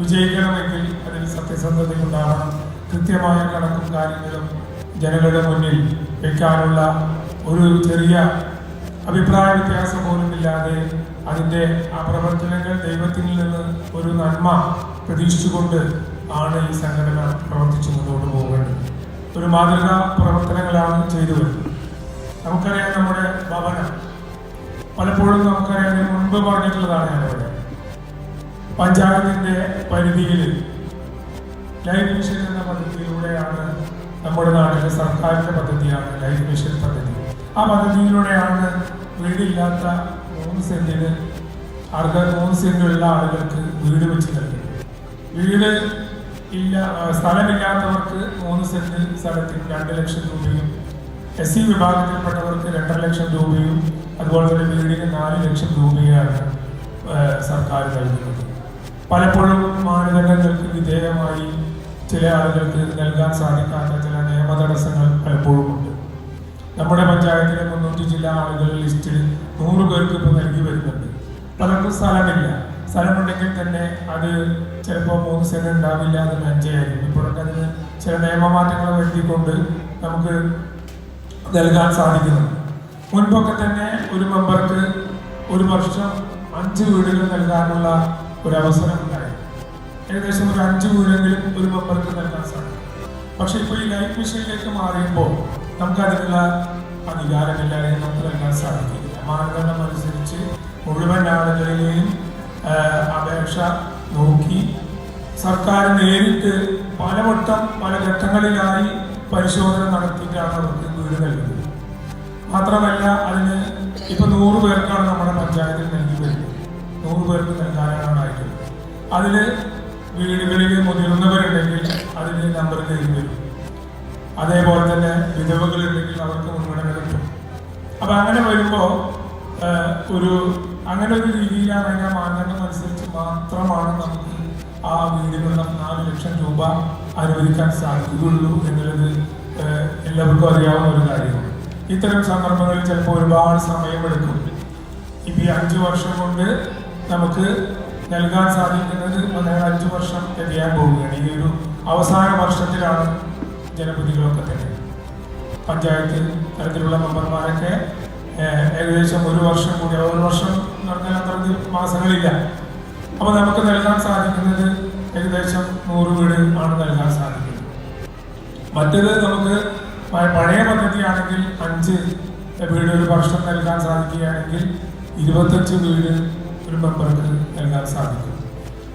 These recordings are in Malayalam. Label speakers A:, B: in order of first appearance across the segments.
A: വിജയിക്കണമെങ്കിൽ അതിൽ സത്യസന്ധത ഉണ്ടാവണം. കൃത്യമായ കണക്കും കാര്യങ്ങളും ജനങ്ങളുടെ മുന്നിൽ വയ്ക്കാനുള്ള ഒരു ചെറിയ അഭിപ്രായ വ്യത്യാസം പോലും ഇല്ലാതെ അതിന്റെ ആ പ്രവർത്തനങ്ങൾ ദൈവത്തിൽ നിന്ന് ഒരു നന്മ പ്രതീക്ഷിച്ചുകൊണ്ട് ആണ് ഈ സംഘടന പ്രവർത്തിച്ചു മുന്നോട്ട് പോകേണ്ടത്. ഒരു മാതൃകാ പ്രവർത്തനങ്ങളാണ് ചെയ്തു വരുന്നത്. നമുക്കറിയാം നമ്മുടെ ഭവനം. പലപ്പോഴും നമുക്കറിയാം ഞാൻ മുൻപ് പറഞ്ഞിട്ടുള്ളതാണ് ഞാനിവിടെ. പഞ്ചായത്തിന്റെ പരിധിയിൽ ലൈഫ് മിഷൻ എന്ന പദ്ധതിയിലൂടെയാണ് നമ്മുടെ നാട്ടിലെ സർക്കാരിന്റെ പദ്ധതിയാണ് ലൈഫ് മിഷൻ പദ്ധതി. ആ പദ്ധതിയിലൂടെയാണ് വീടില്ലാത്ത മൂന്ന് സെന്റിന് അർഹ മൂന്ന് സെന്റുള്ള ആളുകൾക്ക് വീട് വെച്ച് നൽകി വീട് ഇല്ല സ്ഥലമില്ലാത്തവർക്ക് മൂന്ന് സെന്റ് സ്ഥലത്തിന് രണ്ട് ലക്ഷം രൂപയും എസ് സി വിഭാഗത്തിൽപ്പെട്ടവർക്ക് രണ്ടര ലക്ഷം രൂപയും അതുപോലെ തന്നെ വീടിന് നാല് ലക്ഷം രൂപയാണ് സർക്കാർ നൽകുന്നത്. പലപ്പോഴും മാനദണ്ഡങ്ങൾക്ക് വിധേയമായി ചില ആളുകൾക്ക് നൽകാൻ സാധിക്കാത്ത ചില നിയമ തടസ്സങ്ങൾ പലപ്പോഴും ഉണ്ട്. നമ്മുടെ പഞ്ചായത്തിലെ മുന്നൂറ്റി ചില ആളുകൾ ലിസ്റ്റിൽ നൂറ് പേർക്ക് ഇപ്പോൾ നൽകി വരുന്നുണ്ട്. പലർക്കും സ്ഥലമില്ല. സ്ഥലമുണ്ടെങ്കിൽ തന്നെ അത് ചിലപ്പോൾ മൂന്ന് സെന്റ് ഉണ്ടാവില്ല അത് അഞ്ചായിരിക്കും ഇപ്പോഴൊക്കെ അതിന് ചില നിയമമാറ്റങ്ങൾ വരുത്തിക്കൊണ്ട് നമുക്ക് നൽകാൻ സാധിക്കുന്നു മുൻപൊക്കെ തന്നെ ഒരു മെമ്പർക്ക് ഒരു വർഷം അഞ്ച് വീടുകൾ നൽകാനുള്ള ഒരു അവസരം ഉണ്ടായി. ഏകദേശം ഒരു അഞ്ച് വീടെങ്കിലും ഒരു മെമ്പർക്ക് നൽകാൻ സാധിക്കും. പക്ഷെ ഇപ്പോൾ ഈ ലൈഫ് മിഷനിലേക്ക് മാറിയപ്പോൾ നമുക്ക് അതിനുള്ള അധികാരമില്ല അല്ലെങ്കിൽ നമുക്ക് നൽകാൻ സാധിക്കില്ല. മാനദണ്ഡം അനുസരിച്ച് മുഴുവൻ ആളുകളിലെയും അപേക്ഷ നോക്കി സർക്കാർ നേരിട്ട് പലവട്ടം പല ഘട്ടങ്ങളിലായി പരിശോധന നടത്തിയിട്ടാണ് അവർക്ക് വീട് നൽകുന്നത്. മാത്രമല്ല അതിന് ഇപ്പൊ നൂറ് പേർക്കാണ് നമ്മുടെ പഞ്ചായത്തിൽ നൽകി വരുന്നത്. നൂറ് പേർക്ക് നൽകാനാണ് അതിൽ വീടുകളിൽ മുതിർന്നവരുണ്ടെങ്കിൽ അതിന് നമ്പർ വരും. അതേപോലെ തന്നെ വിധവകളുണ്ടെങ്കിൽ അവർക്ക് മുൻഗണന കിട്ടും. അപ്പൊ അങ്ങനെ വരുമ്പോ ഒരു അങ്ങനെ ഒരു രീതിയിലാണ് അതിന്റെ മാനദണ്ഡം അനുസരിച്ച് മാത്രമാണ് നമുക്ക് ആ വീടുകളിൽ നാല് ലക്ഷം രൂപ അനുവദിക്കാൻ സാധിക്കുകയുള്ളൂ എന്നുള്ളത് എല്ലാവർക്കും അറിയാവുന്ന ഒരു കാര്യമാണ്. ഇത്തരം സന്ദർഭങ്ങളിൽ ചിലപ്പോൾ ഒരുപാട് സമയമെടുക്കും. ഇപ്പൊ ഈ അഞ്ചു വർഷം കൊണ്ട് നമുക്ക് നൽകാൻ സാധിക്കുന്നത് അതായത് അഞ്ചു വർഷം തികയാൻ പോവുകയാണ്. ഈ ഒരു അവസാന വർഷത്തിലാണ് ജനപ്രതികളൊക്കെ തന്നെ പഞ്ചായത്ത് തരത്തിലുള്ള മെമ്പർമാരൊക്കെ ഏകദേശം ഒരു വർഷം കൂടി ഒരു വർഷം എന്ന് അത്ര മാസങ്ങളില്ല. അപ്പോൾ നമുക്ക് നൽകാൻ സാധിക്കുന്നത് ഏകദേശം നൂറ് വീട് ആണ് നൽകാൻ സാധിക്കുന്നത്. മറ്റത് നമുക്ക് പഴയ പദ്ധതിയാണെങ്കിൽ അഞ്ച് വീട് ഒരു വർഷം നൽകാൻ സാധിക്കുകയാണെങ്കിൽ ഇരുപത്തഞ്ച് വീട് ഒരു മെമ്പർക്ക് നൽകാൻ സാധിക്കും.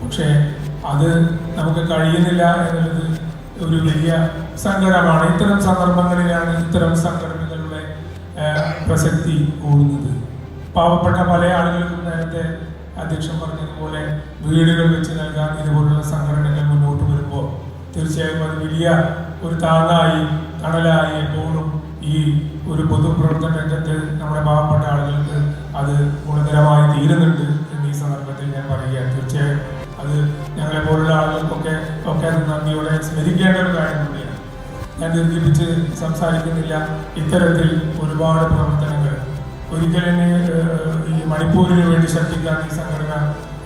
A: പക്ഷേ അത് നമുക്ക് കഴിയുന്നില്ല എന്നുള്ളത് ഒരു വലിയ സങ്കടമാണ്. ഇത്തരം സന്ദർഭങ്ങളിലാണ് ഇത്തരം സംഘടനകളുടെ പ്രസക്തി കൂടുന്നത് പാവപ്പെട്ട പല ആളുകൾക്കും നേരത്തെ അധ്യക്ഷൻ പറഞ്ഞതുപോലെ വീടുകൾ വെച്ച് നൽകാൻ ഇതുപോലുള്ള സംഘടനകൾ മുന്നോട്ട് വരുമ്പോൾ തീർച്ചയായും അത് വലിയ ഒരു താങ്ങായി തണലായി എപ്പോഴും ഈ ഒരു പൊതുപ്രവർത്തന രംഗത്ത് നമ്മുടെ പാവപ്പെട്ട ആളുകൾക്ക് അത് ഗുണകരമായി തീരുന്നുണ്ട്. അത് ഞങ്ങളെ പോലുള്ള ആളുകൾക്കൊക്കെ ഒക്കെ നന്ദിയോടെ സ്മരിക്കേണ്ട ഒരു കാര്യം കൂടിയാണ്. ഞാൻ ദീർഘിപ്പിച്ച് സംസാരിക്കുന്നില്ല. ഇത്തരത്തിൽ ഒരുപാട് പ്രവർത്തനങ്ങൾ. ഒരിക്കലും ഈ മണിപ്പൂരിന് വേണ്ടി ശക്തിക്കാൻ ഈ സംഘടന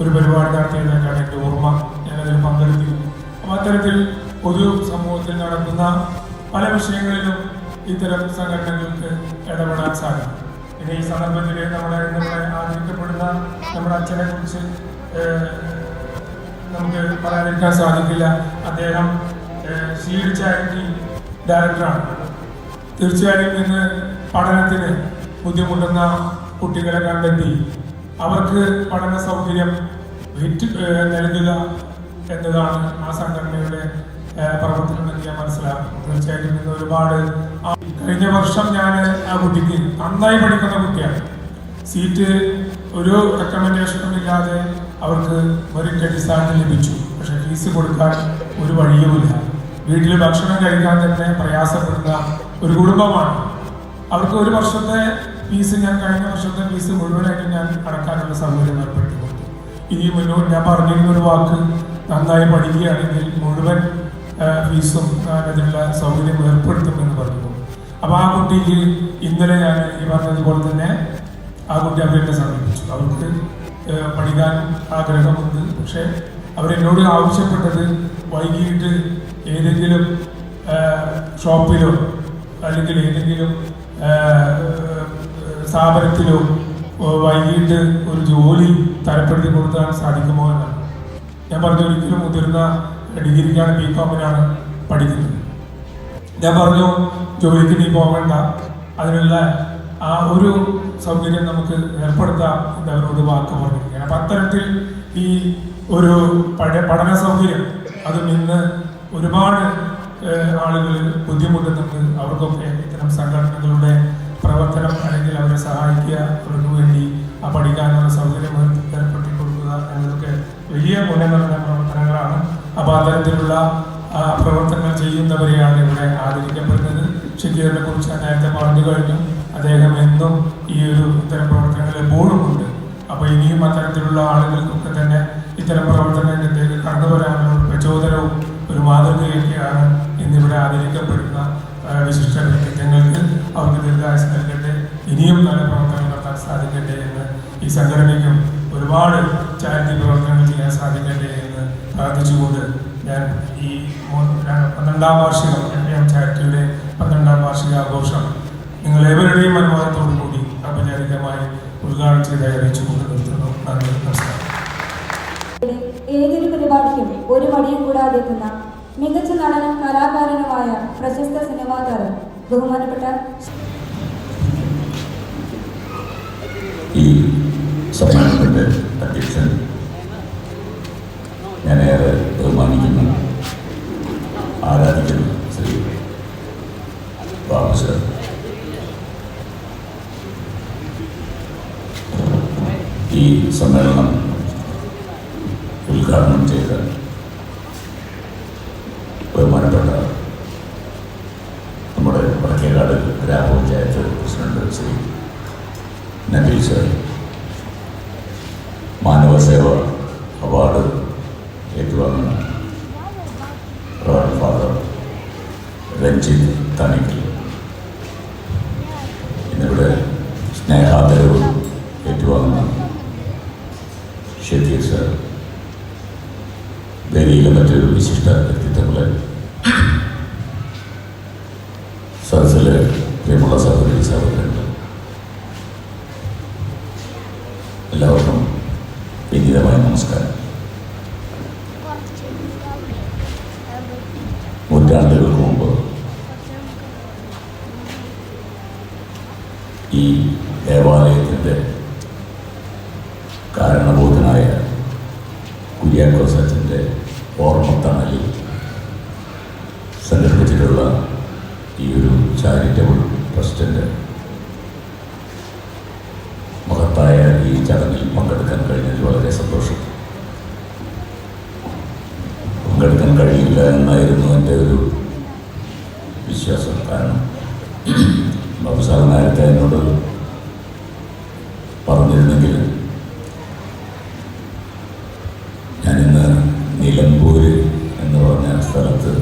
A: ഒരു പരിപാടി നടത്തിയതായിട്ടാണ് എന്റെ ഓർമ്മ ഞാനതിൽ പങ്കെടുത്തിരുന്നു. അപ്പം അത്തരത്തിൽ പൊതു സമൂഹത്തിൽ നടക്കുന്ന പല വിഷയങ്ങളിലും ഇത്തരം സംഘടനകൾക്ക് ഇടപെടാൻ സാധിക്കും. പിന്നെ ഈ സന്ദർഭത്തിൽ നമ്മുടെ നമ്മുടെ ആദരിക്കപ്പെടുന്ന നമ്മുടെ അച്ഛനെ കുറിച്ച് നമുക്ക് പറയാതിരിക്കാൻ സാധിക്കില്ല. അദ്ദേഹം സീഡ് ചാരിറ്റി ഡയറക്ടറാണ്. തീർച്ചയായും ഇന്ന് പഠനത്തിന് ബുദ്ധിമുട്ടുന്ന കുട്ടികളെ കണ്ടെത്തി അവർക്ക് പഠന സൗകര്യം വിറ്റ് നൽകുക എന്നതാണ് ആ സംഘടനയുടെ ഏഹ് പ്രവർത്തനം എന്ന് ഞാൻ മനസ്സിലാക്കും തീർച്ചയായിട്ടും ഇന്ന് ഒരുപാട് കഴിഞ്ഞ വർഷം ഞാൻ ആ കുട്ടിക്ക് നന്നായി പഠിക്കുന്ന കുട്ടിയാണ്. സീറ്റ് ഒരു റെക്കമെൻഡേഷനും ഇല്ലാതെ അവർക്ക് മെറിറ്റ് അടിസ്ഥാനത്തിൽ ലഭിച്ചു. പക്ഷെ ഫീസ് കൊടുക്കാൻ ഒരു വഴിയുമില്ല വീട്ടിൽ ഭക്ഷണം കഴിക്കാൻ തന്നെ പ്രയാസപ്പെടുന്ന ഒരു കുടുംബമാണ്. അവർക്ക് ഒരു വർഷത്തെ ഫീസ് ഞാൻ കഴിഞ്ഞ വർഷത്തെ ഫീസ് മുഴുവനായിട്ട് ഞാൻ അടക്കാനുള്ള സൗകര്യം ഏർപ്പെടുത്തി കൊടുത്തു ഇനി മുന്നോട്ട് ഞാൻ പറഞ്ഞിരുന്ന ഒരു വാക്ക് നന്നായി പഠിക്കുകയാണെങ്കിൽ മുഴുവൻ ഫീസും അതിനുള്ള സൗകര്യം ഏർപ്പെടുത്തുമെന്ന് പറഞ്ഞു അപ്പൊ ആ കുട്ടിക്ക് ഇന്നലെ ഞാൻ ഈ പറഞ്ഞതുപോലെ തന്നെ ആ കുട്ടി അവരെ സമീപിച്ചു. അവർക്ക് പഠിക്കാൻ ആഗ്രഹമുണ്ട്. പക്ഷേ അവരെന്നോട് ആവശ്യപ്പെട്ടത് വൈകിട്ട് ഏതെങ്കിലും ഷോപ്പിലോ അല്ലെങ്കിൽ ഏതെങ്കിലും സ്ഥാപനത്തിലോ വൈകിട്ട് ഒരു ജോലി തരപ്പെടുത്തി കൊടുക്കാൻ സാധിക്കുമോ എന്നാണ്. ഞാൻ പറഞ്ഞു ഒരിക്കലും മുതിർന്ന ഡിഗ്രിക്കാണ് ബി കോമിനാണ് പഠിക്കുന്നത്. ഞാൻ പറഞ്ഞു ജോലിക്ക് നീ പോകണ്ട. അതിനുള്ള ആ ഒരു സൗകര്യം നമുക്ക് ഏർപ്പെടുത്താം എന്ന് അവരോട് വാക്ക് പറഞ്ഞിരിക്കുകയാണ്. അപ്പം അത്തരത്തിൽ ഈ ഒരു പഴയ പഠന സൗകര്യം അതും ഇന്ന് ഒരുപാട് ആളുകൾ ബുദ്ധിമുട്ടുന്നുണ്ട്. അവർക്കൊക്കെ ഇത്തരം സംഘടനകളുടെ പ്രവർത്തനം അല്ലെങ്കിൽ അവരെ സഹായിക്കുക അവർക്ക് വേണ്ടി ആ പഠിക്കാനുള്ള സൗകര്യം ഏർപ്പെടുത്തി കൊടുക്കുക എന്നതൊക്കെ വലിയ മുന്നേറുന്ന പ്രവർത്തനങ്ങളാണ്. അപ്പോൾ അത്തരത്തിലുള്ള പ്രവർത്തനങ്ങൾ ചെയ്യുന്നവരെയാണ് ഇവിടെ ആദരിക്കപ്പെടുന്നത്. ഷക്കീറിനെ കുറിച്ച് നേരത്തെ പറഞ്ഞു കഴിഞ്ഞു. അദ്ദേഹം എന്നും ഈ ഒരു ഇത്തരം പ്രവർത്തനങ്ങൾ എപ്പോഴും ഉണ്ട്. അപ്പോൾ ഇനിയും അത്തരത്തിലുള്ള ആളുകൾക്കൊക്കെ തന്നെ ഇത്തരം പ്രവർത്തനത്തിന്റെ കടന്നു വരാനുള്ള പ്രചോദനവും ഒരു മാതൃകയൊക്കെയാണ് ഇന്നിവിടെ ആദരിക്കപ്പെടുന്ന വിശിഷ്ട വ്യക്തിത്വങ്ങൾക്ക് അവർക്ക് ദീർഘായുസ് നൽകട്ടെ ഇനിയും നല്ല പ്രവർത്തനങ്ങൾ നടത്താൻ സാധിക്കട്ടെ എന്ന് ഈ സംഘടനയ്ക്കും ഒരുപാട് ചാരിറ്റി പ്രവർത്തനങ്ങൾ ചെയ്യാൻ സാധിക്കട്ടെ എന്ന് പ്രാർത്ഥിച്ചുകൊണ്ട് ഞാൻ ഈ പന്ത്രണ്ടാം വാർഷികം എം ചാരിറ്റിയുടെ പന്ത്രണ്ടാം വാർഷിക ആഘോഷം നിങ്ങൾ ഏവരുടെയും ഔപചാരികമായി ഉദ്ഘാടനം ചെയ്ത് അറിയിച്ചുകൊണ്ട് നിർത്തുന്നു. നന്ദി നമസ്കാരം.
B: ഏതൊരു പരിപാടിക്കും ഒരു മടിയും കൂടാതെ എത്തുന്ന മികച്ച നടനും കലാകാരനുമായ പ്രശസ്ത സിനിമാ താരം ബഹുമാനപ്പെട്ട
C: ഈ സമ്മേളനത്തിന്റെ അധ്യക്ഷൻ ഞാനേറെ ബഹുമാനിക്കുന്നു. ആരാധിക്കുന്നു ശ്രീ ബാബു സർ ഈ സമ്മേളനം ഉദ്ഘാടനം ചെയ്ത ബഹുമാനപ്പെട്ട എല്ലാവർക്കും വിനീതമായ നമസ്കാരം. നൂറ്റാണ്ടുകൾക്ക് മുമ്പ് ഈ ദേവാലയത്തിന്റെ കാരണബോധനായ കുര്യാക്കോസ് അച്ഛന്റെ ഓർമ്മത്തണലിൽ സംഘടിപ്പിച്ചിട്ടുള്ള ഈ ഒരു ചാരിറ്റബിൾ ട്രസ്റ്റിന്റെ മഹത്തായ ഈ ചടങ്ങിൽ പങ്കെടുക്കാൻ കഴിഞ്ഞതിൽ വളരെ സന്തോഷം പങ്കെടുക്കാൻ കഴിയില്ല എന്നായിരുന്നു എന്റെ ഒരു വിശ്വാസം കാരണം ബാബു സാർ നേരത്തെ എന്നോട് പറഞ്ഞിരുന്നെങ്കിൽ ഞാനിന്ന് നിലമ്പൂർ എന്ന് പറഞ്ഞ സ്ഥലത്ത്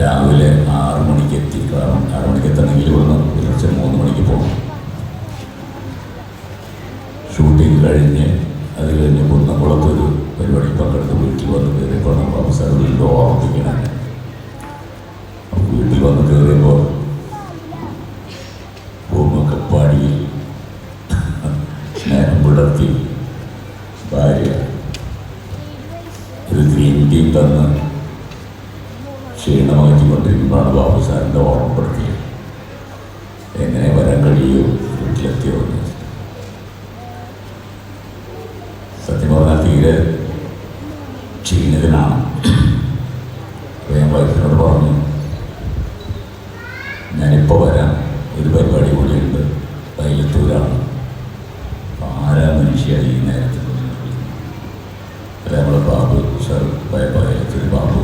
C: രാവിലെ ആറ് മണിക്ക് എത്തി കാരണം ആറ് മണിക്ക് എത്തണമെങ്കിൽ ഇവിടുന്ന് പുലർച്ചെ മൂന്ന് മണിക്ക് പോകണം ഷൂട്ടിംഗ് കഴിഞ്ഞ് അത് കഴിഞ്ഞ് കുന്നംകുളത്തൊരു പരിപാടി പങ്കെടുത്ത് വീട്ടിൽ വന്ന് കയറിയപ്പോൾ ബാബു സാർ വീണ്ടും ഓർമ്മിപ്പിക്കണം അപ്പോൾ വീട്ടിൽ വന്ന് കയറിയപ്പോൾ പൂമൊക്കെ പാടി സ്നേഹം പുലർത്തി ഭാര്യ ഒരു ഗ്രീൻ ടീ തന്ന് ക്ഷീണമാക്കിക്കൊണ്ടിരിക്കുമ്പോഴാണ് ബാബു സാറിന്റെ ഓർമ്മപ്പെടുത്തിയത് എങ്ങനെ വരാൻ കഴിയുമോ വീട്ടിലെത്തിയോ എന്ന് സത്യം പറഞ്ഞാൽ തീരെ ക്ഷീണിതനാണ് അപ്പോൾ ഞാൻ വൈഫിനോട് പറഞ്ഞു ഞാനിപ്പോൾ വരാം ഒരു പരിപാടി കൂടിയുണ്ട് വൈലത്തൂരാണ് അപ്പോൾ ആരാ മനുഷ്യ ഈ നേരത്തെ അല്ല നമ്മുടെ ബാബു സാർ വയലത്തൂർ ബാബു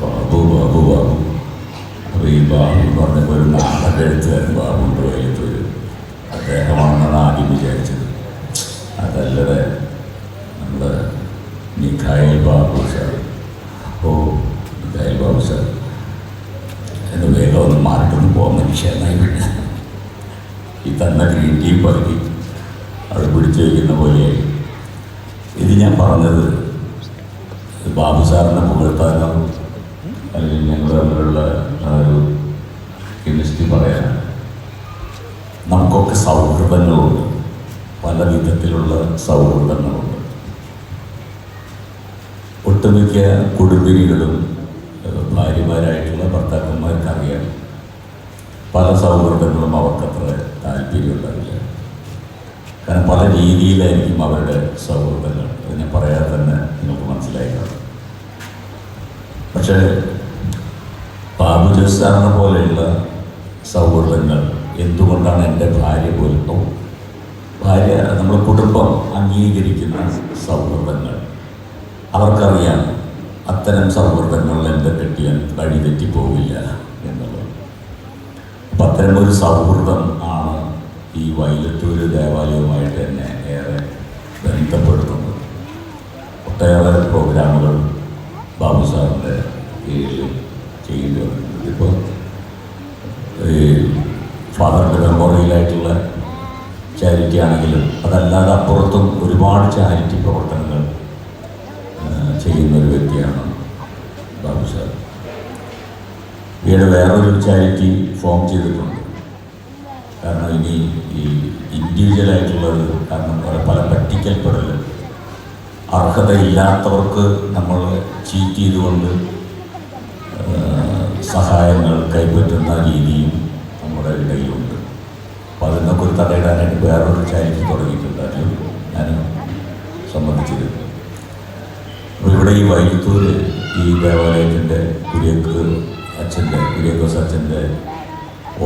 C: ബാബു ബാബു ബാബു അപ്പോൾ ഈ ബാബു എന്ന് പറഞ്ഞപ്പോൾ ഒരു നാടക എഴുത്തുകാരൻ ബാബു ഉണ്ട് വൈലത്തൂർ അദ്ദേഹമാണെന്നാണ് ആദ്യം വിചാരിച്ചത് അതല്ലതെ നമ്മുടെ മിഖായിൽ ബാബു സാർ ഓ മിഖായിൽ ബാബു സാർ. എന്റെ വേഗം ഒന്ന് മാറിയിട്ടൊന്ന് പോകാൻ മനുഷ്യനായി പിന്നെ ഈ തന്ന ഗ്രീന്റെയും പതുക്കി അത് പിടിച്ചു വയ്ക്കുന്ന പോലെയായി ഇത് ഞാൻ പറഞ്ഞത് ബാബു സാറിനെ പുകഴ്ത്താനോ അല്ലെങ്കിൽ ഞങ്ങൾ തമ്മിലുള്ള ഒരു കെമിസ്ട്രി പറയാനാണ് നമുക്കൊക്കെ സൗഹൃദങ്ങളുണ്ട്. പല വിധത്തിലുള്ള സൗഹൃദങ്ങളുണ്ട്. ഒട്ടുമിക്ക കുടുംബിനികളും ഭാര്യമാരായിട്ടുള്ള ഭർത്താക്കന്മാർക്കറിയാം പല സൗഹൃദങ്ങളും അവർക്കത്ര താല്പര്യമുണ്ടാവില്ല. കാരണം പല രീതിയിലായിരിക്കും അവരുടെ സൗഹൃദങ്ങൾ. അത് ഞാൻ പറയാതെ തന്നെ നിങ്ങൾക്ക് മനസ്സിലായി പക്ഷേ ബാബു ജോസ് സാറിനെ പോലെയുള്ള സൗഹൃദങ്ങൾ എന്തുകൊണ്ടാണ് എന്റെ ഭാര്യ പോലും? ഭാര്യ നമ്മുടെ കുടുംബം അംഗീകരിക്കുന്ന സൗഹൃദങ്ങൾ. അവർക്കറിയാം അത്തരം സൗഹൃദങ്ങൾ എന്റെ വഴി തെറ്റിപ്പോവില്ല എന്നുള്ളത്. അപ്പം അത്തരം ഒരു സൗഹൃദം ആണ് ഈ വൈലത്തൂർ ദേവാലയവുമായിട്ട് തന്നെ ഏറെ ബന്ധപ്പെടുത്തുന്നത്. ഒട്ടേറെ പ്രോഗ്രാമുകൾ ബാബു സാറിന്റെ കീഴിൽ ചെയ്യേണ്ടി വന്നിട്ടുണ്ട്. ഇപ്പോൾ ഈ ഫാദറിന്റെ മെമ്മോറിയലായിട്ടുള്ള ചാരിറ്റി ആണെങ്കിലും അതല്ലാതെ അപ്പുറത്തും ഒരുപാട് ചാരിറ്റി പ്രവർത്തനങ്ങൾ ചെയ്യുന്ന ഒരു വ്യക്തിയാണ് ബാബു സാർ ഈയിടെ വേറൊരു ചാരിറ്റി ഫോം ചെയ്തിട്ടുണ്ട്. കാരണം ഇനി ഈ ഇൻഡിവിജ്വലായിട്ടുള്ളത് കാരണം പല പറ്റിക്കൽപ്പെടൽ അർഹതയില്ലാത്തവർക്ക് നമ്മൾ ചീറ്റ് ചെയ്തുകൊണ്ട് സഹായങ്ങൾ കൈപ്പറ്റുന്ന രീതിയും നമ്മുടെ ഇടയിലുണ്ട്. അപ്പോൾ അതിനൊക്കെ ഒരു തടയിടാനായിട്ട് വേറൊരു ചാരിറ്റി തുടങ്ങിയിട്ടുണ്ട്. അതിൽ ഞാൻ സംബന്ധിച്ചിരുന്നു. ഇവിടെ ഈ വൈലത്തൂർ ഈ ദേവാലയത്തിന്റെ കുര്യക്ക് അച്ഛന്റെ കുര്യക്കോസ് അച്ഛന്റെ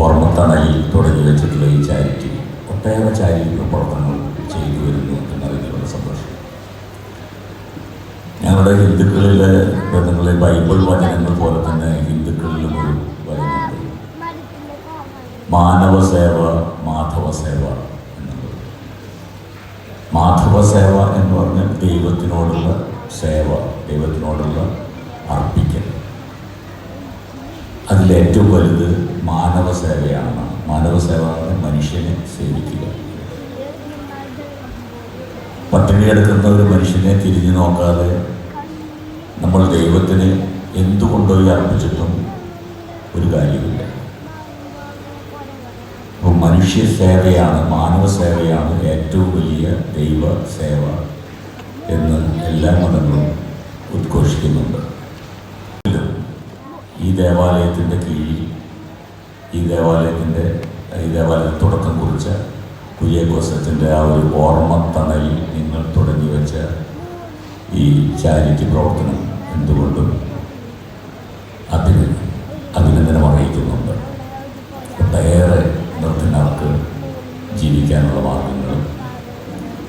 C: ഓർമ്മത്തണയിൽ തുടങ്ങി വെച്ചിട്ടുള്ള ഈ ചാരിറ്റി. ഒട്ടേറെ ചാരിറ്റി പ്രവർത്തനങ്ങൾ ചെയ്തു വരുന്നു എന്നറിയുന്ന സന്തോഷം. ഞങ്ങളുടെ ഹിന്ദുക്കളിലെ ബന്ധങ്ങളെ ബൈബിൾ വചനങ്ങൾ പോലെ തന്നെ ഹിന്ദുക്കളിലും ഒരു വചനമുണ്ട്. മാനവ സേവ മാധവ സേവ എന്നുള്ളത്. മാധവ സേവ എന്ന് പറഞ്ഞാൽ ദൈവത്തിനോടുള്ള സേവ ദൈവത്തിനോടുള്ള അർപ്പിക്കൽ. അതിലേറ്റവും വലുത് മാനവ സേവയാണ്. മാനവ സേവ മനുഷ്യനെ സേവിക്കുക. പട്ടിണി കിടക്കുന്ന ഒരു മനുഷ്യനെ തിരിഞ്ഞു നോക്കാതെ നമ്മൾ ദൈവത്തിന് എന്തുകൊണ്ടുപോയി അർപ്പിച്ചിട്ടും ഒരു കാര്യമില്ല. അപ്പോൾ മനുഷ്യ സേവയാണ് മാനവ സേവയാണ് ഏറ്റവും വലിയ ദൈവ സേവ. എന്ന് എല്ലാ മതങ്ങളും ഉദ്ഘോഷിക്കുന്നുണ്ട്. ഈ ദേവാലയത്തിന്റെ കീഴിൽ ഈ ദേവാലയത്തിന്റെ ഈ ദേവാലയത്തിൽ തുടക്കം കുറിച്ച കുര്യേക്കോസത്തിന്റെ ആ ഒരു ഓർമ്മ തണലിൽ നിങ്ങൾ തുടങ്ങി വെച്ച ഈ ചാരിറ്റി പ്രവർത്തനം എന്തുകൊണ്ടും അതിന് അഭിനന്ദനം അറിയിക്കുന്നുണ്ട്. ഒട്ടേറെ നിർത്തനാർക്ക് ജീവിക്കാനുള്ള മാർഗങ്ങളും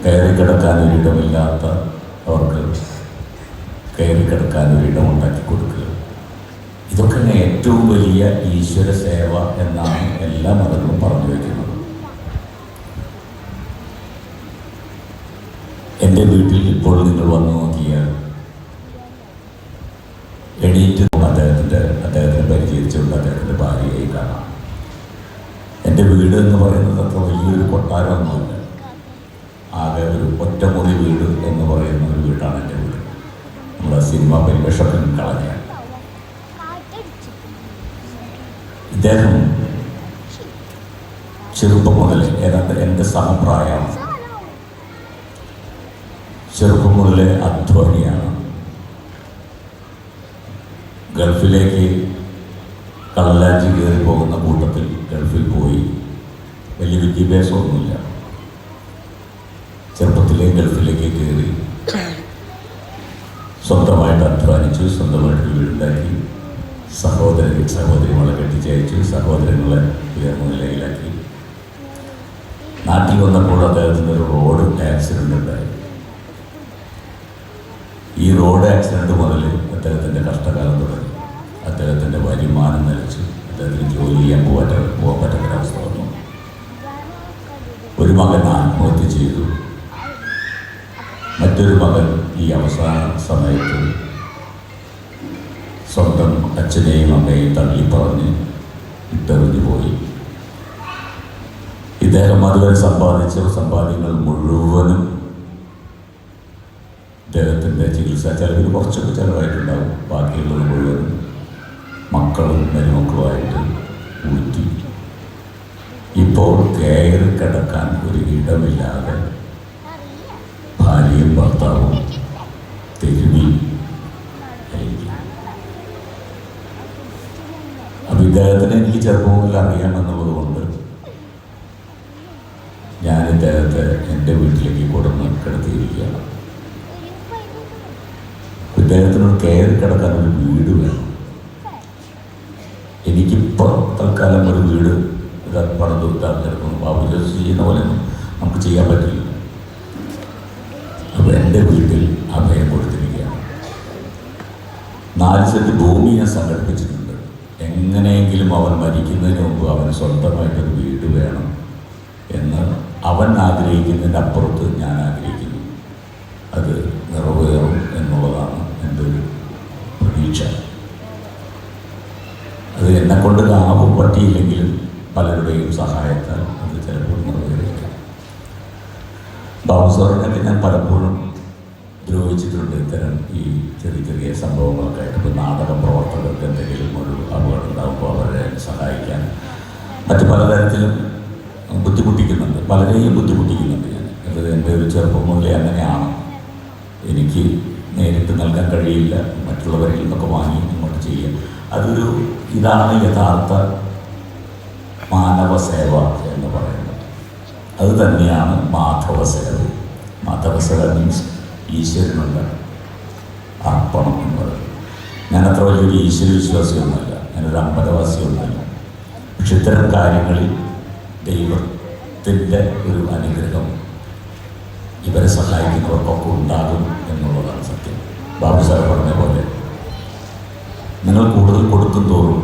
C: കയറി ഒരിടമില്ലാത്ത അവർക്ക് കയറി ഒരിടം ഉണ്ടാക്കി കൊടുക്കുക. ഇതൊക്കെ തന്നെ ഏറ്റവും വലിയ ഈശ്വര സേവ എന്നാണ് എല്ലാ മതങ്ങളും പറഞ്ഞു വയ്ക്കുന്നത് എന്റെ വീട്ടിൽ ഇപ്പോൾ നിങ്ങൾ വന്നു നോക്കിയാൽ എണീറ്റ് അദ്ദേഹത്തിന്റെ അദ്ദേഹത്തിനെ പരിചരിച്ചുകൊണ്ട് അദ്ദേഹത്തിന്റെ ഭാര്യയായി കാണാം. എന്റെ വീട് എന്ന് പറയുന്നത് അത്ര വലിയൊരു കൊട്ടാരമൊന്നുമില്ല. ആകെ ഒരു ഒറ്റമുറി വീട് എന്ന് പറയുന്ന ഒരു വീടാണ് എന്റെ വീട്. നമ്മുടെ സിനിമ പരിവേഷമൊക്കെ കളഞ്ഞ. ഇദ്ദേഹം ചെറുപ്പം മുതൽ ഏതാണ്ട് എന്റെ സമപ്രായമാണ് ചെറുപ്പം മുതലേ അധ്വാനിയാണ്. ഗൾഫിലേക്ക് കള്ളലാഞ്ചി കയറി പോകുന്ന കൂട്ടത്തിൽ ഗൾഫിൽ പോയി. വലിയ വിദ്യാഭ്യാസമൊന്നുമില്ല. ചെറുപ്പത്തിലെ ഗൾഫിലേക്ക് കയറി സ്വന്തമായിട്ട് അധ്വാനിച്ചു സ്വന്തമായിട്ട് വീടുണ്ടാക്കി സഹോദരൻ സഹോദരികളെ കെട്ടിച്ചയച്ചു സഹോദരങ്ങളെ ഉയർന്ന നിലയിലാക്കി. നാട്ടിൽ വന്നപ്പോൾ അദ്ദേഹത്തിന് ഒരു റോഡ് ആക്സിഡന്റ് ഉണ്ടായി. ഈ റോഡ് ആക്സിഡന്റ് മുതൽ അദ്ദേഹത്തിന്റെ കഷ്ടകാലം തുടങ്ങി. അദ്ദേഹത്തിന്റെ വരുമാനം നിലച്ചു. അദ്ദേഹത്തിന് ജോലി ചെയ്യാൻ പോകാൻ പോകാൻ പറ്റാത്തൊരവസ്ഥ വന്നു. ഒരു മകൻ ആത്മഹത്യ ചെയ്തു. മറ്റൊരു മകൻ ഈ അവസാന സമയത്ത് സ്വന്തം അച്ഛനെയും അമ്മയെയും തള്ളിപ്പറഞ്ഞ് ഇട്ടെറിഞ്ഞു പോയി. ഇദ്ദേഹം അതുവരെ സമ്പാദിച്ച സമ്പാദ്യങ്ങൾ മുഴുവനും ഇദ്ദേഹത്തിന്റെ ചികിത്സാ ചെലവിൽ കുറച്ചൊക്കെ ചിലവായിട്ടുണ്ടാവും. ബാക്കിയുള്ളത് മുഴുവൻ മക്കളും മരുമക്കളുമായിട്ട് ഊറ്റി. ഇപ്പോൾ കയറി കിടക്കാൻ ഒരു ഇടമില്ലാതെ ഭാര്യയും ഭർത്താവും തിരുമി അപ്പം ഇദ്ദേഹത്തിനെ എനിക്ക് ചെറുപ്പം മുതൽ അറിയാമെന്നുള്ളത് കൊണ്ട് ഞാൻ ഇദ്ദേഹത്തെ എന്റെ വീട്ടിലേക്ക് കൊടുന്ന് കിടത്തിയിരിക്കുകയാണ്. ഇദ്ദേഹത്തിന് കയറി കിടക്കാൻ ഒരു വീട് വേണം. എനിക്കിപ്പോൾ തൽക്കാലം ഒരു വീട് ഇതാ പണിത് ഇതാക്കിയെടുക്കുന്നു ബാബു ജോസ് ചെയ്യുന്ന പോലെ നമുക്ക് ചെയ്യാൻ പറ്റില്ല. അപ്പോൾ എന്റെ വീട്ടിൽ അഭയം കൊടുത്തിരിക്കുകയാണ്. നാല് സെറ്റ് ഭൂമി ഞാൻ സംഘടിപ്പിച്ചിട്ടുണ്ട്. എങ്ങനെയെങ്കിലും അവൻ മരിക്കുന്നതിന് മുമ്പ് അവന് സ്വന്തമായിട്ടൊരു വീട് വേണം എന്ന് അവൻ ആഗ്രഹിക്കുന്നതിന്റെ അപ്പുറത്ത് ഞാൻ ആഗ്രഹിക്കുന്നു. അത് നിറവേറും എന്നുള്ളതാണ് എന്റെ ഒരു പ്രതീക്ഷ. അത് എന്നെക്കൊണ്ട് ആവും പറ്റിയില്ലെങ്കിലും പലരുടെയും സഹായത്താൽ അത് ചിലപ്പോൾ നിറവേറിയേക്കാം ബാബു സാറിനൊക്കെ ഞാൻ പലപ്പോഴും ദ്രോഹിച്ചിട്ടുണ്ട് ഇത്തരം ഈ ചെറിയ ചെറിയ സംഭവങ്ങളൊക്കെ ഇപ്പോൾ നാടക പ്രവർത്തകർക്ക് എന്തെങ്കിലും ഒരു അപകടം ഉണ്ടാകുമ്പോൾ അവരെ സഹായിക്കാൻ മറ്റു പലതരത്തിലും ബുദ്ധിമുട്ടിക്കുന്നുണ്ട്. പലരെയും ബുദ്ധിമുട്ടിക്കുന്നുണ്ട് ഞാൻ. അത് എന്റെ ഒരു ചെറുപ്പം മുതലേ അങ്ങനെയാണ്. എനിക്ക് നേരിട്ട് നൽകാൻ കഴിയില്ല. മറ്റുള്ളവരിൽ നിന്നൊക്കെ വാങ്ങി ഇങ്ങോട്ട് ചെയ്യാം അതൊരു ഇതാണ് യഥാർത്ഥ മാനവ സേവ എന്ന് പറയുന്നത്. അത് തന്നെയാണ് മാധവ സേവ മാധവ സേവ മീൻസ് ഈശ്വരനുള്ള അർപ്പണം എന്ന് പറയുന്നത്. ഞാൻ അത്ര വലിയൊരു ഈശ്വര വിശ്വാസിയൊന്നുമല്ല. ഞാനൊരു അമ്പലവാസിയൊന്നുമല്ല. പക്ഷെ ഇത്തരം കാര്യങ്ങളിൽ ദൈവത്തിന്റെ ഒരു അനുഗ്രഹം ഇവരെ സഹായിക്കുന്നവർക്കൊക്കെ ഉണ്ടാകും എന്നുള്ളതാണ് സത്യം. ബാബു സാർ പറഞ്ഞ പോലെ നിങ്ങൾ കൂടുതൽ കൊടുക്കും തോറും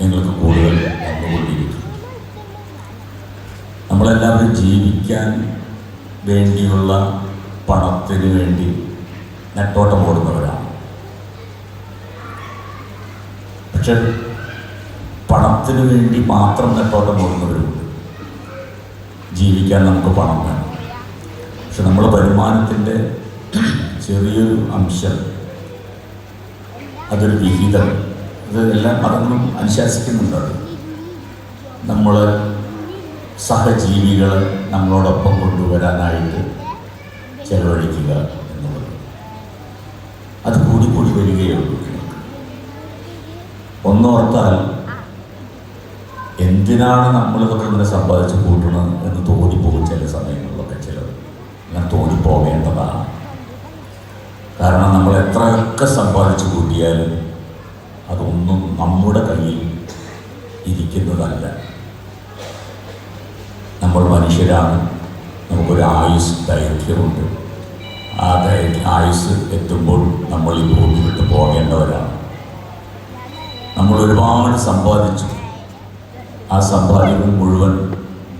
C: നിങ്ങൾക്ക് കൂടുതൽ വന്നുകൊണ്ടിരിക്കും. നമ്മളെല്ലാവരും ജീവിക്കാൻ വേണ്ടിയുള്ള പണത്തിന് വേണ്ടി നെട്ടോട്ടം ഓടുന്നവരാണ്. പക്ഷെ പണത്തിന് വേണ്ടി മാത്രം നെട്ടോട്ടം ഓടുന്നവരുണ്ട്. ജീവിക്കാൻ നമുക്ക് പണം വേണം. പക്ഷെ നമ്മൾ വരുമാനത്തിന്റെ ചെറിയൊരു അംശം അതൊരു വിഹിതം ഇത് എല്ലാ മതങ്ങളും അനുശാസിക്കുന്നുണ്ട് നമ്മൾ സഹജീവികളെ നമ്മളോടൊപ്പം കൊണ്ടുവരാനായിട്ട് ചെലവഴിക്കുക എന്നുള്ളത്. അത് കൂടി കൂടി വരികയുള്ളൂ. ഒന്നോർത്താൽ എന്തിനാണ് നമ്മളിതൊക്കെ ഇങ്ങനെ സമ്പാദിച്ച് കൂട്ടണം എന്ന് തോന്നിപ്പോകും ചില സമയങ്ങളിലൊക്കെ ചിലർ അങ്ങനെ തോന്നിപ്പോകേണ്ടതാണ്. കാരണം നമ്മൾ എത്രയൊക്കെ സമ്പാദിച്ചു കൂട്ടിയാലും അതൊന്നും നമ്മുടെ കയ്യിൽ ഇരിക്കുന്നതല്ല. നമ്മൾ മനുഷ്യരാണ് നമുക്കൊരു ആയുസ് ദൈർഘ്യമുണ്ട്. ആ ദൈർഘ്യ ആയുസ് എത്തുമ്പോൾ നമ്മൾ ഈ ഭൂമി വിട്ട് പോകേണ്ടവരാണ്. നമ്മൾ ഒരുപാട് സമ്പാദിച്ചു. ആ സമ്പാദ്യം മുഴുവൻ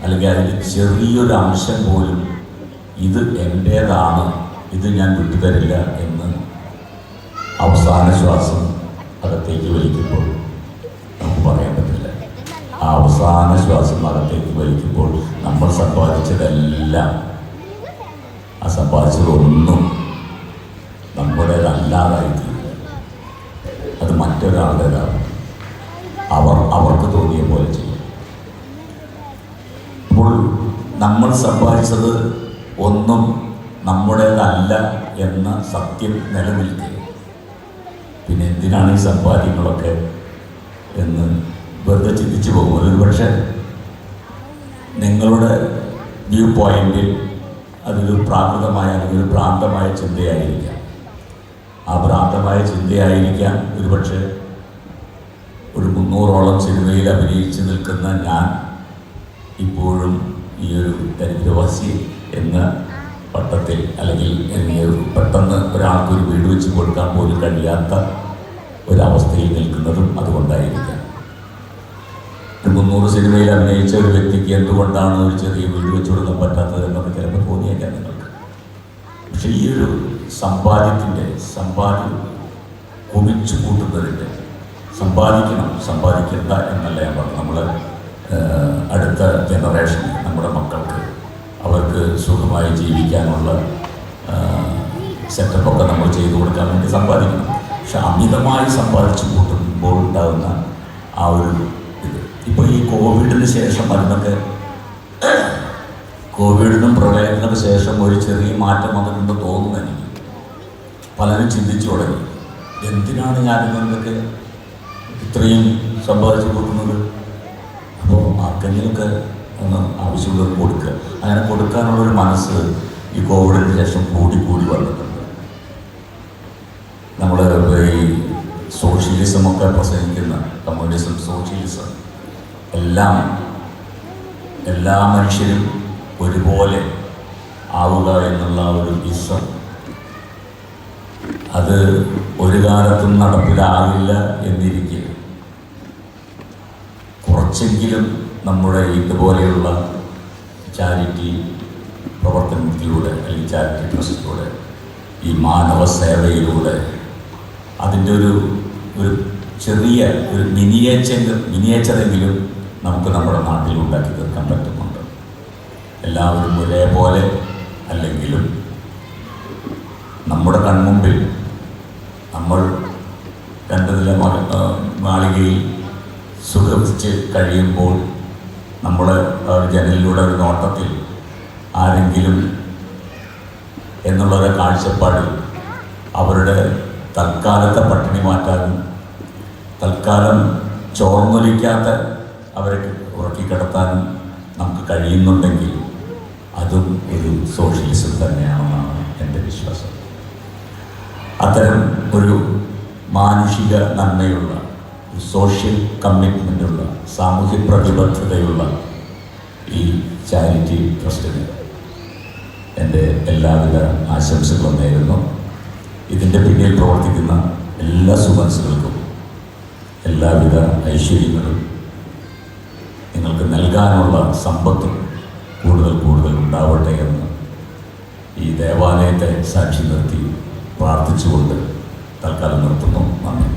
C: അല്ലെങ്കിൽ അതിന്റെ ചെറിയൊരു അംശം പോലും ഇത് എന്റേതാണ് ഇത് ഞാൻ വിട്ടുതരില്ല എന്ന് അവസാന ശ്വാസം അകത്തേക്ക് വലിക്കുമ്പോൾ ആ അവസാന ശ്വാസം അകത്തേക്ക് വലിക്കുമ്പോൾ നമ്മൾ സമ്പാദിച്ചതെല്ലാം ആ സമ്പാദിച്ചതൊന്നും നമ്മുടേതല്ലാതായി തീരും അത് മറ്റൊരാളുടേതാണ്. അവർ അവർക്ക് തോന്നിയ പോലെ ചെയ്യും. അപ്പോൾ നമ്മൾ സമ്പാദിച്ചത് ഒന്നും നമ്മുടേതല്ല എന്ന സത്യം നിലനിൽക്കുക പിന്നെ എന്തിനാണ് ഈ സമ്പാദ്യങ്ങളൊക്കെ എന്ന് വെറുതെ ചിന്തിച്ചു പോകും. പക്ഷെ നിങ്ങളുടെ വ്യൂ പോയിന്റിൽ അതൊരു പ്രാകൃതമായ അല്ലെങ്കിൽ ഒരു ഭ്രാന്തമായ ചിന്തയായിരിക്കാം. ആ പ്രാന്തമായ ചിന്തയായിരിക്കാം ഒരുപക്ഷെ ഒരു മുന്നൂറോളം സിനിമയിൽ അഭിനയിച്ച് നിൽക്കുന്ന ഞാൻ ഇപ്പോഴും ഈ ഒരു ദരിദ്രവാസി എന്ന പട്ടത്തിൽ അല്ലെങ്കിൽ പെട്ടെന്ന് ഒരാൾക്ക് ഒരു വീട് വെച്ച് കൊടുക്കാൻ പോലും കഴിയാത്ത ഒരവസ്ഥയിൽ നിൽക്കുന്നതും അതുകൊണ്ടായിരിക്കാം. മുന്നൂറ് സിനിമയിൽ അഭിനയിച്ച ഒരു വ്യക്തിക്ക് എന്തുകൊണ്ടാണ് ഒരു ചെറിയ വീട് വെച്ച് കൊടുക്കാൻ പറ്റാത്തത് എന്നൊക്കെ ചിലപ്പോൾ തോന്നിയേക്കാം നിങ്ങൾക്ക്. പക്ഷെ ഈ ഒരു സമ്പാദ്യത്തിന്റെ സമ്പാദ്യം കുമിച്ചു കൂട്ടുന്നതിന്റെ സമ്പാദിക്കണം സമ്പാദിക്കേണ്ട എന്നല്ല ഞാൻ പറഞ്ഞു നമ്മൾ അടുത്ത ജനറേഷൻ നമ്മുടെ മക്കൾക്ക് അവർക്ക് സുഖമായി ജീവിക്കാനുള്ള സെറ്റപ്പൊക്കെ നമ്മൾ ചെയ്തു കൊടുക്കാൻ വേണ്ടി സമ്പാദിക്കണം. പക്ഷെ അമിതമായി സമ്പാദിച്ചു കൂട്ടുമ്പോൾ ഉണ്ടാകുന്ന ആ ഒരു ഇപ്പോൾ ഈ കോവിഡിന് ശേഷം അതിനൊക്കെ കോവിഡിനും പ്രളയത്തിനും ശേഷം ഒരു ചെറിയ മാറ്റം വന്നിട്ടുണ്ട് തോന്നുന്നു എനിക്ക്. പലരും ചിന്തിച്ചു തുടങ്ങി. എന്തിനാണ് ഞാൻ ഇങ്ങനെയൊക്കെ ഇത്രയും സമ്പാദിച്ചു കൊടുക്കുന്നത്? അപ്പോൾ ആർക്കെങ്കിലുമൊക്കെ ഒന്ന് ആവശ്യമുള്ളത് കൊടുക്കുക. അങ്ങനെ കൊടുക്കാനുള്ളൊരു മനസ്സ് ഈ കോവിഡിന് ശേഷം കൂടി കൂടി വന്നിട്ടുണ്ട്. നമ്മൾ ഈ സോഷ്യലിസം ഒക്കെ പ്രസംഗിക്കുന്ന കമ്മ്യൂണിസം സോഷ്യലിസം എല്ലാം എല്ലാ മനുഷ്യരും ഒരുപോലെ ആവുക എന്നുള്ള ഒരു വിശ്വം. അത് ഒരു കാലത്തും നടപ്പിലാകില്ല എന്നിരിക്കെ. കുറച്ചെങ്കിലും നമ്മുടെ ഇതുപോലെയുള്ള ചാരിറ്റി പ്രവർത്തനത്തിലൂടെ അല്ലെങ്കിൽ ചാരിറ്റി ട്രസ്റ്റിലൂടെ ഈ മാനവ സേവയിലൂടെ അതിന്റെ ഒരു ഒരു ചെറിയ ഒരു മിനിയേച്ചെങ്കിലും മിനിയേച്ചറെങ്കിലും നമുക്ക് നമ്മുടെ നാട്ടിൽ ഉണ്ടാക്കി തീർക്കാൻ പറ്റുന്നുണ്ട്. എല്ലാവരും ഒരേപോലെ അല്ലെങ്കിലും നമ്മുടെ കൺമുമ്പിൽ നമ്മൾ മാ- മാളികയിൽ സുഖിച്ച് കഴിയുമ്പോൾ നമ്മൾ ജനലിലൂടെ ഒരു നോട്ടത്തിൽ ആരെങ്കിലും എന്നുള്ളൊരു കാഴ്ചപ്പാടിൽ അവരുടെ തൽക്കാലത്തെ പട്ടിണി മാറ്റാനും തൽക്കാലം ചോർന്നൊലിക്കാത്ത അവരെ ഉറക്കി കിടത്താനും നമുക്ക് കഴിയുന്നുണ്ടെങ്കിൽ അതും ഒരു സോഷ്യലിസം തന്നെയാണെന്നാണ് എന്റെ വിശ്വാസം. അത്തരം ഒരു മാനുഷിക നന്മയുള്ള ഒരു സോഷ്യൽ കമ്മിറ്റ്മെന്റുള്ള സാമൂഹ്യ പ്രതിബദ്ധതയുള്ള ഈ ചാരിറ്റി ട്രസ്റ്റിന് എന്റെ എല്ലാവിധ ആശംസകളും നേരുന്നു. ഇതിന്റെ പിന്നിൽ പ്രവർത്തിക്കുന്ന എല്ലാ സുഹൃത്തുക്കൾക്കും എല്ലാവിധ ഐശ്വര്യങ്ങളും നിങ്ങൾക്ക് നൽകാനുള്ള സമ്പത്ത് കൂടുതൽ കൂടുതൽ ഉണ്ടാവട്ടെ എന്ന് ഈ ദേവാലയത്തെ സാക്ഷി നിർത്തി പ്രാർത്ഥിച്ചുകൊണ്ട് തൽക്കാലം നിർത്തുന്നു. നന്ദി.